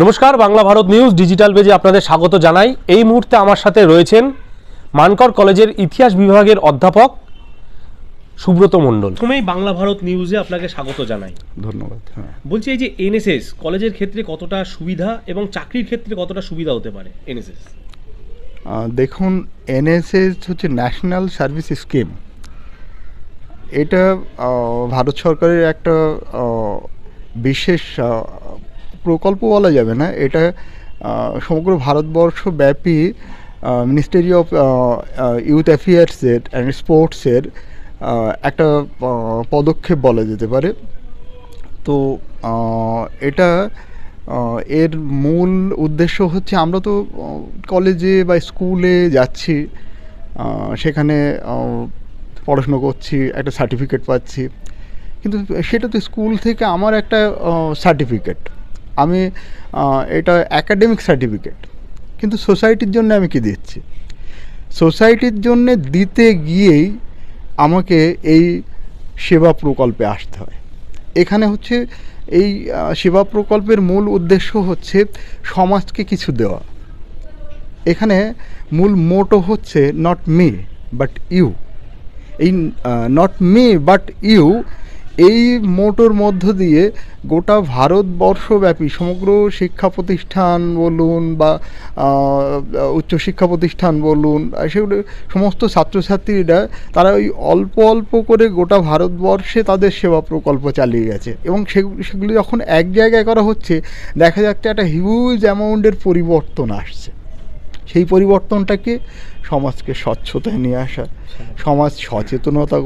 নমস্কার Bangla Bharat news digital পেজে আপনাদের স্বাগত জানাই। এই মুহূর্তে আমার সাথে রয়েছেন মানকর কলেজের ইতিহাস বিভাগের অধ্যাপক সুব্রত মণ্ডল। প্রথমেই বাংলা ভারত নিউজে আপনাকে স্বাগত জানাই। ধন্যবাদ হ্যাঁ। বলছি এই যে এনএসএস কলেজের ক্ষেত্রে কতটা সুবিধা এবং চাকরির ক্ষেত্রে কতটা সুবিধা হতে পারে এনএসএস দেখুন এনএসএস হচ্ছে ন্যাশনাল সার্ভিস স্কিম এটা ভারত সরকারের একটা বিশেষ প্রকল্প বলা যাবে না, এটা সমগ্র ভারতবর্ষ ব্যাপী মিনিস্ট্রি অফ ইউথ অ্যাফেয়ার্সের অ্যান্ড স্পোর্টসের একটা পদক্ষেপ বলা যেতে পারে। তো এটা এর মূল উদ্দেশ্য হচ্ছে আমরা তো কলেজে বা স্কুলে যাচ্ছি সেখানে পড়াশুনো করছি, একটা সার্টিফিকেট পাচ্ছি। কিন্তু সেটা তো স্কুল থেকে আমার একটা সার্টিফিকেট আমি এটা অ্যাকাডেমিক সার্টিফিকেট কিন্তু সোসাইটির জন্য আমি কি দিচ্ছি? সোসাইটির জন্য দিতে গিয়েই আমাকে এই সেবা প্রকল্পে আসতে হয়। এখানে হচ্ছে এই সেবা প্রকল্পের মূল উদ্দেশ্য হচ্ছে সমাজকে কিছু দেওয়া। এখানে মূল মোটো হচ্ছে নট মি বাট ইউ এই নট মি বাট ইউ এই মোটোর মধ্য দিয়ে গোটা ভারতবর্ষব্যাপী সমগ্র শিক্ষা প্রতিষ্ঠান বলুন বা উচ্চশিক্ষা প্রতিষ্ঠান বলুন সেগুলো সমস্ত ছাত্রছাত্রীরা, তারা ওই অল্প অল্প করে গোটা ভারতবর্ষে তাদের সেবা প্রকল্প চালিয়ে গেছে। এবং সেগুলো যখন এক জায়গায় করা হচ্ছে, দেখা যাচ্ছে একটা হিউজ অ্যামাউন্টের পরিবর্তন আসছে। সেই পরিবর্তনটাকে সমাজকে স্বচ্ছতায় নিয়ে আসা সমাজ সচেতনতা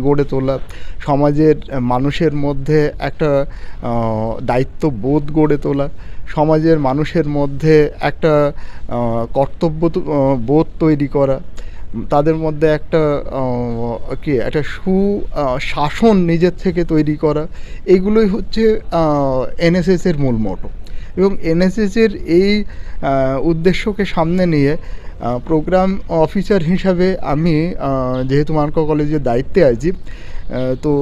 গড়ে তোলা সমাজের মানুষের মধ্যে একটা দায়িত্ব দায়িত্ববোধ গড়ে তোলা সমাজের মানুষের মধ্যে একটা কর্তব্য বোধ তৈরি করা তাদের মধ্যে একটা কি, একটা সু শাসন নিজের থেকে তৈরি করা, এগুলোই হচ্ছে এনএসএসের মূল মোটো। এবং এনএসএসের এই উদ্দেশ্যকে সামনে নিয়ে প্রোগ্রাম অফিসার হিসাবে আমি যেহেতু মানকা কলেজের দায়িত্বে আছি তো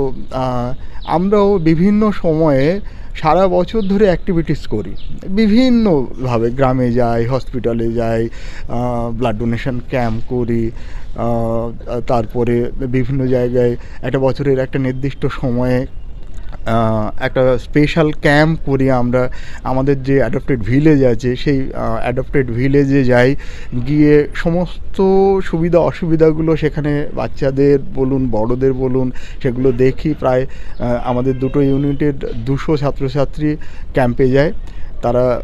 আমরাও বিভিন্ন সময়ে সারা বছর ধরে অ্যাক্টিভিটিস করি। বিভিন্নভাবে গ্রামে যাই হসপিটালে যাই ব্লাড ডোনেশন ক্যাম্প করি তারপরে বিভিন্ন জায়গায় একটা বছরের একটা নির্দিষ্ট সময়ে একটা স্পেশাল ক্যাম্প করি আমরা। আমাদের যে অ্যাডপ্টেড ভিলেজ আছে, সেই অ্যাডপ্টেড ভিলেজে যাই। গিয়ে সমস্ত সুবিধা অসুবিধাগুলো সেখানে বাচ্চাদের বলুন, বড়দের বলুন, সেগুলো দেখি প্রায় আমাদের দুটো ইউনিটের দুশো ছাত্রছাত্রী ক্যাম্পে যায়। তারা